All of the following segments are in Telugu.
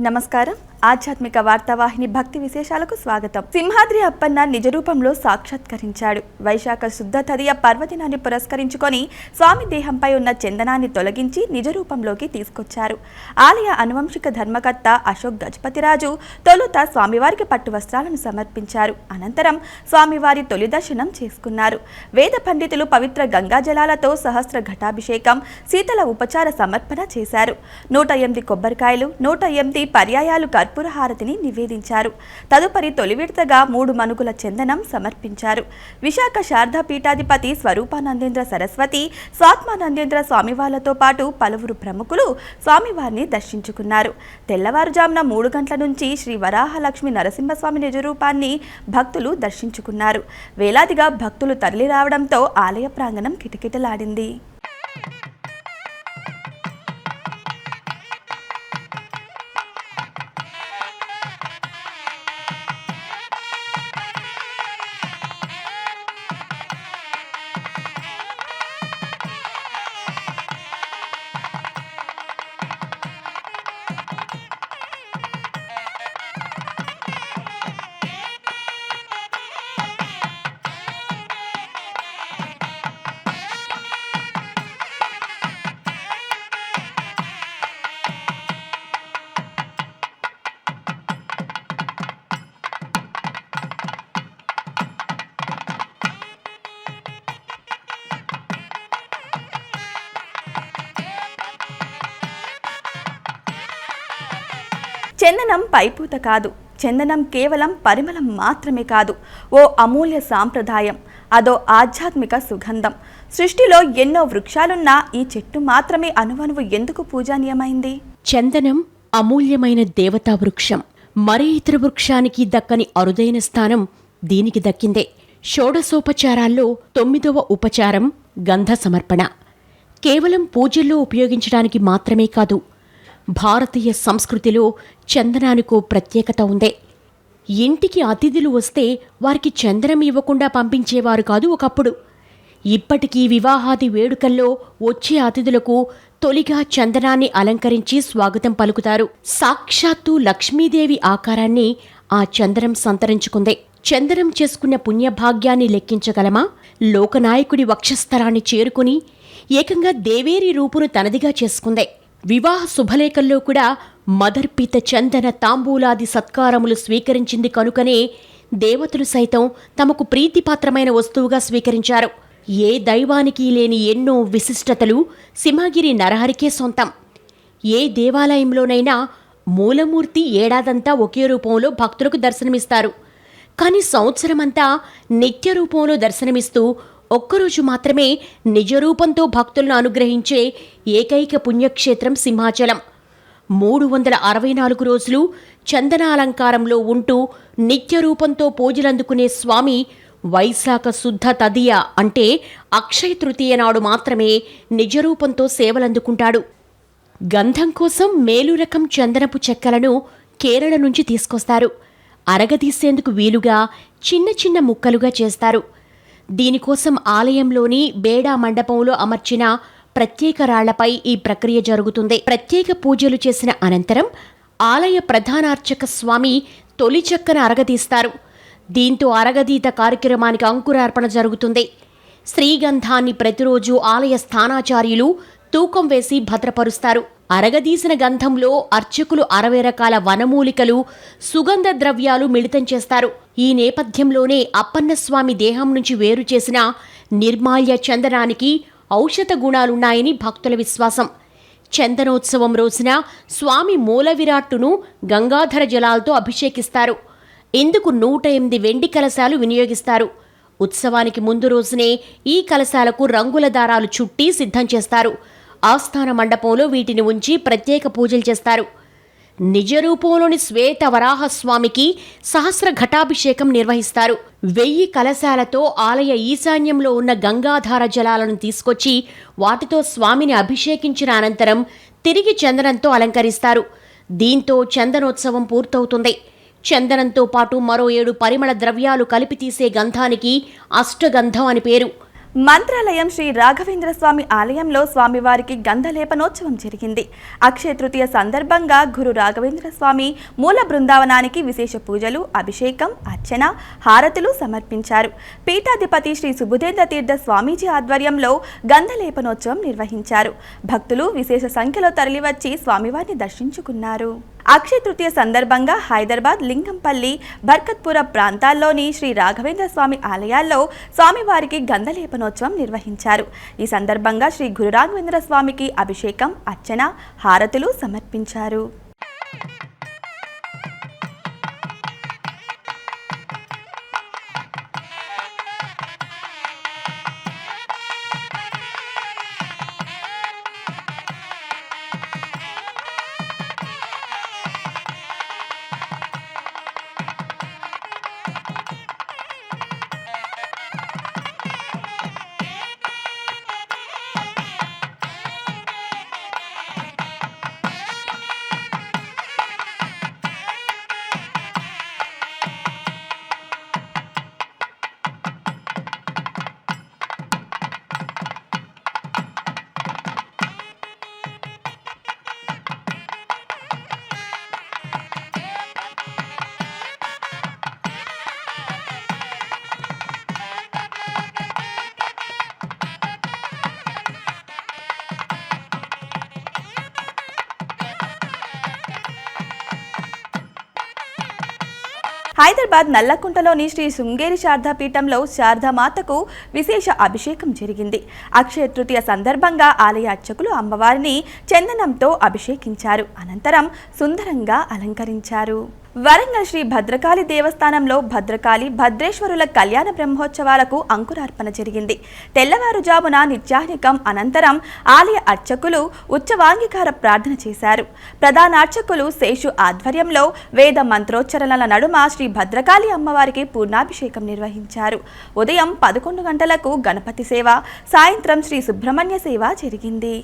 నమస్కారం. ఆధ్యాత్మిక వార్తావాహిని భక్తి విశేషాలకు స్వాగతం. సింహాద్రి అప్పన్న నిజ రూపంలో సాక్షాత్కరించాడు. వైశాఖ శుద్ధ తదియ పర్వదినాన్ని పురస్కరించుకొని స్వామి దేహంపై ఉన్న చందనాన్ని తొలగించి నిజ రూపంలోకి తీసుకొచ్చారు. ఆలయ అనువంశిక ధర్మకర్త అశోక్ గజపతిరాజు తొలుత స్వామివారికి పట్టు వస్త్రాలను సమర్పించారు. అనంతరం స్వామివారి తొలి దర్శనం చేసుకున్నారు. వేద పండితులు పవిత్ర గంగా జలాలతో సహస్ర ఘటాభిషేకం శీతల ఉపచార సమర్పణ చేశారు. నూట ఎనిమిది కొబ్బరికాయలు నూట ఎనిమిది పర్యాయాలు కర్పూర హారతిని నివేదించారు. తదుపరి తొలి విడతగా మూడు మనుగుల చందనం సమర్పించారు. విశాఖ శారదా పీఠాధిపతి స్వరూపానందేంద్ర సరస్వతి స్వాత్మానందేంద్ర స్వామివార్లతో పాటు పలువురు ప్రముఖులు స్వామివారిని దర్శించుకున్నారు. తెల్లవారుజామున మూడు గంటల నుంచి శ్రీ వరాహలక్ష్మి నరసింహస్వామి నిజరూపాన్ని భక్తులు దర్శించుకున్నారు. వేలాదిగా భక్తులు తరలి రావడంతో ఆలయ ప్రాంగణం కిటకిటలాడింది. చందనం పైపూత కాదు. చందనం కేవలం పరిమళం మాత్రమే కాదు. ఓ అమూల్య సాంప్రదాయం. అదో ఆధ్యాత్మిక సుగంధం. సృష్టిలో ఎన్నో వృక్షాలున్నా ఈ చెట్టు మాత్రమే అనువనువు ఎందుకు పూజనీయమైంది? చందనం అమూల్యమైన దేవతా వృక్షం. మరే ఇతర వృక్షానికి దక్కని అరుదైన స్థానం దీనికి దక్కిందే. షోడసోపచారాల్లో తొమ్మిదవ ఉపచారం గంధ సమర్పణ. కేవలం పూజల్లో ఉపయోగించడానికి మాత్రమే కాదు భారతీయ సంస్కృతిలో చందనానికో ప్రత్యేకత ఉందే. ఇంటికి అతిథులు వస్తే వారికి చందనం ఇవ్వకుండా పంపించేవారు కాదు ఒకప్పుడు. ఇప్పటికీ వివాహాది వేడుకల్లో వచ్చే అతిథులకు తొలిగా చందనాన్ని అలంకరించి స్వాగతం పలుకుతారు. సాక్షాత్తు లక్ష్మీదేవి ఆకారాన్ని ఆ చందనం సంతరించుకుంది. చందనం చేసుకున్న పుణ్యభాగ్యాన్ని లెక్కించగలమా? లోకనాయకుడి వక్షస్థలాన్ని చేరుకుని ఏకంగా దేవేరి రూపును తనదిగా చేసుకుందే. వివాహ శుభలేఖల్లో కూడా మదర్పిత చందన తాంబూలాది సత్కారములు స్వీకరించింది కనుకనే దేవతలు సైతం తమకు ప్రీతిపాత్రమైన వస్తువుగా స్వీకరించారు. ఏ దైవానికి లేని ఎన్నో విశిష్టతలు సింహగిరి నరహరికే సొంతం. ఏ దేవాలయంలోనైనా మూలమూర్తి ఏడాదంతా ఒకే రూపంలో భక్తులకు దర్శనమిస్తారు. కానీ సంవత్సరమంతా నిత్య రూపంలో దర్శనమిస్తూ ఒక్కరోజు మాత్రమే నిజరూపంతో భక్తులను అనుగ్రహించే ఏకైక పుణ్యక్షేత్రం సింహాచలం. మూడు వందల అరవై నాలుగు రోజులు చందనాలంకారంలో ఉంటూ నిత్యరూపంతో పూజలందుకునే స్వామి వైశాఖ శుద్ధ తదియ అంటే అక్షయ తృతీయ నాడు మాత్రమే నిజరూపంతో సేవలందుకుంటాడు. గంధం కోసం మేలు రకం చందనపు చెక్కలను కేరళ నుంచి తీసుకొస్తారు. అరగదీసేందుకు వీలుగా చిన్న చిన్న ముక్కలుగా చేస్తారు. దీనికోసం ఆలయంలోని బేడా మండపంలో అమర్చిన ప్రత్యేక రాళ్ళపై ఈ ప్రక్రియ జరుగుతుంది. ప్రత్యేక పూజలు చేసిన అనంతరం ఆలయ ప్రధానార్చక స్వామి తొలి చెక్కను అరగదీస్తారు. దీంతో అరగదీత కార్యక్రమానికి అంకురార్పణ జరుగుతుంది. శ్రీగంధాన్ని ప్రతిరోజు ఆలయ స్థానాచార్యులు తూకం వేసి భద్రపరుస్తారు. అరగదీసిన గంధంలో అర్చకులు అరవై రకాల వనమూలికలు సుగంధ ద్రవ్యాలు మిళితం చేస్తారు. ఈ నేపథ్యంలోనే అప్పన్నస్వామి దేహం నుంచి వేరు చేసిన నిర్మాల్య చందనానికి ఔషధ గుణాలున్నాయని భక్తుల విశ్వాసం. చందనోత్సవం రోజున స్వామి మూల విరాట్టును గంగాధర జలాలతో అభిషేకిస్తారు. ఇందుకు నూట ఎనిమిది వెండి కలశాలు వినియోగిస్తారు. ఉత్సవానికి ముందు రోజునే ఈ కలశాలకు రంగుల దారాలు చుట్టి సిద్ధం చేస్తారు. ఆస్థాన మండపంలో వీటిని ఉంచి ప్రత్యేక పూజలు చేస్తారు. నిజ రూపంలోని శ్వేత వరాహస్వామికి సహస్ర ఘటాభిషేకం నిర్వహిస్తారు. వెయ్యి కలశాలతో ఆలయ ఈశాన్యంలో ఉన్న గంగాధార జలాలను తీసుకొచ్చి వాటితో స్వామిని అభిషేకించిన అనంతరం తిరిగి చందనంతో అలంకరిస్తారు. దీంతో చందనోత్సవం పూర్తవుతుంది. చందనంతో పాటు మరో ఏడు పరిమళ ద్రవ్యాలు కలిపి తీసే గంధానికి అష్టగంధం అని పేరు. మంత్రాలయం శ్రీ రాఘవేంద్ర స్వామి ఆలయంలో స్వామివారికి గంధలేపనోత్సవం జరిగింది. అక్షయ తృతీయ సందర్భంగా గురు రాఘవేంద్ర స్వామి మూల బృందావనానికి విశేష పూజలు అభిషేకం అర్చన హారతులు సమర్పించారు. పీఠాధిపతి శ్రీ సుబుధేంద్ర తీర్థ స్వామీజీ ఆధ్వర్యంలో గంధలేపనోత్సవం నిర్వహించారు. భక్తులు విశేష సంఖ్యలో తరలివచ్చి స్వామివారిని దర్శించుకున్నారు. అక్షయ తృతీయ సందర్భంగా హైదరాబాద్ లింగంపల్లి బర్కత్పుర ప్రాంతాల్లోని శ్రీ రాఘవేంద్ర స్వామి ఆలయాల్లో స్వామివారికి గంధలేపనోత్సవం నిర్వహించారు. ఈ సందర్భంగా శ్రీ గురు రాఘవేంద్ర స్వామికి అభిషేకం అర్చన హారతులు సమర్పించారు. హైదరాబాద్ నల్లకుంటలోని శ్రీ శృంగేరి శారదాపీఠంలో శారదామాతకు విశేష అభిషేకం జరిగింది. అక్షయ తృతీయ సందర్భంగా ఆలయ అర్చకులు అమ్మవారిని చందనంతో అభిషేకించారు. అనంతరం సుందరంగా అలంకరించారు. వరంగల్ శ్రీ భద్రకాళి దేవస్థానంలో భద్రకాళి భద్రేశ్వరుల కళ్యాణ బ్రహ్మోత్సవాలకు అంకురార్పణ జరిగింది. తెల్లవారుజామున నిత్యాహ్నికం అనంతరం ఆలయ అర్చకులు ఉచ్చవాంగికార ప్రార్థన చేశారు. ప్రధాన అర్చకులు శేషు ఆధ్వర్యంలో వేద మంత్రోచ్చరణల నడుమ శ్రీ భద్రకాళి అమ్మవారికి పూర్ణాభిషేకం నిర్వహించారు. ఉదయం పదకొండు గంటలకు గణపతి సేవ సాయంత్రం శ్రీ సుబ్రహ్మణ్య సేవ జరిగింది.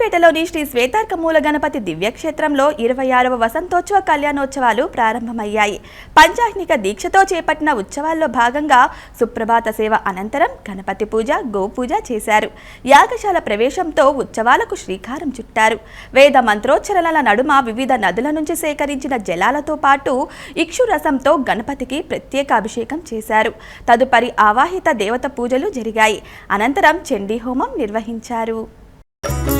కాజీపేటలోని శ్రీ శ్వేతార్క మూల గణపతి దివ్యక్షేత్రంలో ఇరవై ఆరవ వసంతోత్సవ కళ్యాణోత్సవాలు ప్రారంభమయ్యాయి. పంచాహ్నిక దీక్షతో చేపట్టిన ఉత్సవాల్లో భాగంగా సుప్రభాత సేవ అనంతరం గణపతి పూజ గోపూజ చేశారు. యాగశాల ప్రవేశంతో ఉత్సవాలకు శ్రీకారం చుట్టారు. వేద మంత్రోచ్చరణల నడుమ వివిధ నదుల నుంచి సేకరించిన జలాలతో పాటు ఇక్షు రసంతో గణపతికి ప్రత్యేక అభిషేకం చేశారు. తదుపరి ఆవాహిత దేవత పూజలు జరిగాయి. అనంతరం చండీ హోమం నిర్వహించారు. जय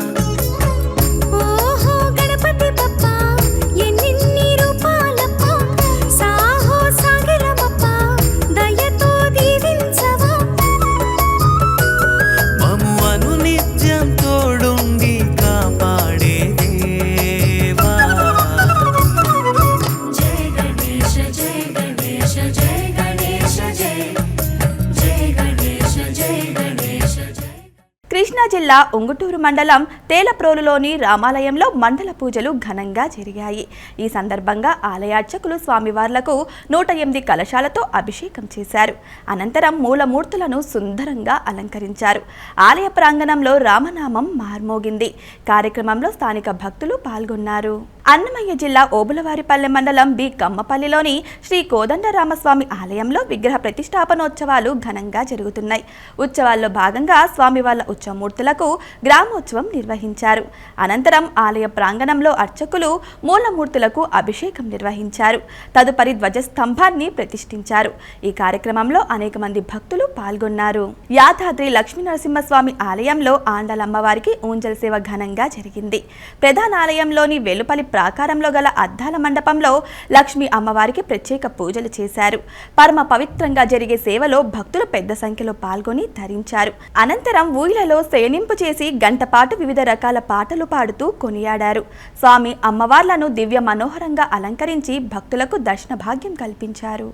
జిల్లా ఉంగుటూరు మండలం తేలప్రోలులోని రామాలయంలో మండల పూజలు ఘనంగా జరిగాయి. ఈ సందర్భంగా ఆలయార్చకులు స్వామివార్లకు నూట ఎనిమిది కలశాలతో అభిషేకం చేశారు. అనంతరం మూలమూర్తులను సుందరంగా అలంకరించారు. ఆలయ ప్రాంగణంలో రామనామం మార్మోగింది. కార్యక్రమంలో స్థానిక భక్తులు పాల్గొన్నారు. అన్నమయ్య జిల్లా ఓబులవారిపల్లె మండలం బి. కమ్మపల్లిలోని శ్రీ కోదండరామస్వామి ఆలయంలో విగ్రహ ప్రతిష్టాపనోత్సవాలు ఘనంగా జరుగుతున్నాయి. ఉత్సవాల్లో భాగంగా స్వామివార్ల ఉత్సవమూర్తులకు గ్రామోత్సవం నిర్వహించారు. అనంతరం ఆలయ ప్రాంగణంలో అర్చకులు మూలమూర్తులకు అభిషేకం నిర్వహించారు. తదుపరి ధ్వజస్తంభాన్ని ప్రతిష్ఠించారు. ఈ కార్యక్రమంలో అనేక మంది భక్తులు పాల్గొన్నారు. యాదాద్రి లక్ష్మీనరసింహస్వామి ఆలయంలో ఆండలమ్మవారికి ఊంజల్ సేవ ఘనంగా జరిగింది. ప్రధాన ఆలయంలోని వెలుపలి ప్రాకారంలో గల అద్దాల మండపంలో లక్ష్మీ అమ్మవారికి ప్రత్యేక పూజలు చేశారు. పరమ పవిత్రంగా జరిగే సేవలో భక్తులు పెద్ద సంఖ్యలో పాల్గొని ధరించారు. అనంతరం ఊయలలో శయనింపు చేసి గంటపాటు వివిధ రకాల పాటలు పాడుతూ కొనియాడారు. స్వామి అమ్మవార్లను దివ్య మనోహరంగా అలంకరించి భక్తులకు దర్శన భాగ్యం కల్పించారు.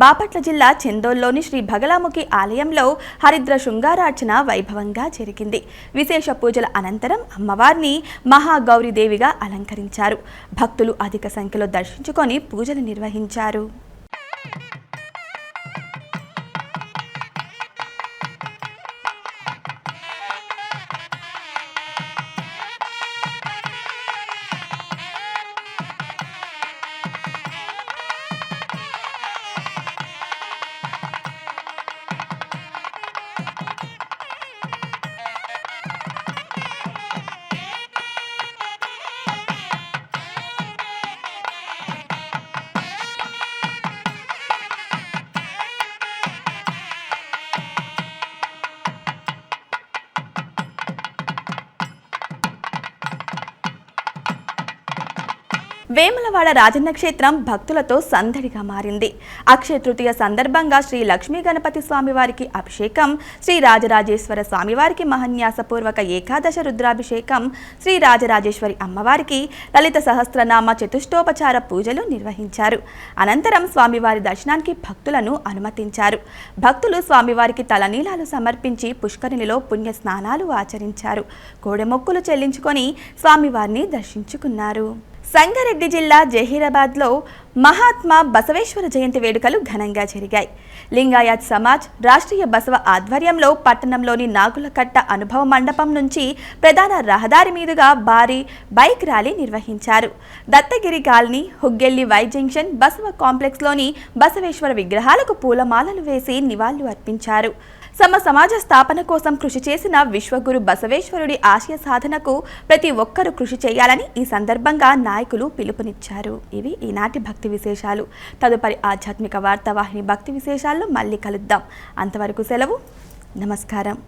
బాపట్ల జిల్లా చందోల్లోని శ్రీ భగలాముఖి ఆలయంలో హరిద్ర శృంగారార్చన వైభవంగా జరిగింది. విశేష పూజల అనంతరం అమ్మవారిని మహాగౌరీదేవిగా అలంకరించారు. భక్తులు అధిక సంఖ్యలో దర్శించుకొని పూజలు నిర్వహించారు. వేములవాడ రాజన్న క్షేత్రం భక్తులతో సందడిగా మారింది. అక్షయ తృతీయ సందర్భంగా శ్రీ లక్ష్మీ గణపతి స్వామివారికి అభిషేకం శ్రీ రాజరాజేశ్వర స్వామివారికి మహన్యాసపూర్వక ఏకాదశ రుద్రాభిషేకం శ్రీ రాజరాజేశ్వరి అమ్మవారికి లలిత సహస్రనామ చతుష్టోపచార పూజలు నిర్వహించారు. అనంతరం స్వామివారి దర్శనానికి భక్తులను అనుమతించారు. భక్తులు స్వామివారికి తలనీలాలు సమర్పించి పుష్కరిణిలో పుణ్య స్నానాలు ఆచరించారు కోడెమొక్కులు చెల్లించుకొని స్వామివారిని దర్శించుకున్నారు. సంగారెడ్డి జిల్లా జహీరాబాద్లో మహాత్మా బసవేశ్వర జయంతి వేడుకలు ఘనంగా జరిగాయి. లింగాయత్ సమాజ్ రాష్ట్రీయ బసవ ఆధ్వర్యంలో పట్టణంలోని నాగులకట్ట అనుభవ మండపం నుంచి ప్రధాన రహదారి మీదుగా భారీ బైక్ ర్యాలీ నిర్వహించారు. Dattagiri colony Huggelli Y junction Basava కాంప్లెక్స్లోని Basaveshwara విగ్రహాలకు పూలమాలలు వేసి నివాళులు అర్పించారు. తమ సమాజ స్థాపన కోసం కృషి చేసిన విశ్వగురు బసవేశ్వరుడి ఆశయ సాధనకు ప్రతి ఒక్కరూ కృషి చేయాలని ఈ సందర్భంగా నాయకులు పిలుపునిచ్చారు. ఇవి ఈనాటి భక్తి విశేషాలు. తదుపరి ఆధ్యాత్మిక వార్తావాహిని భక్తి విశేషాల్లో మళ్ళీ కలుద్దాం. అంతవరకు సెలవు. నమస్కారం.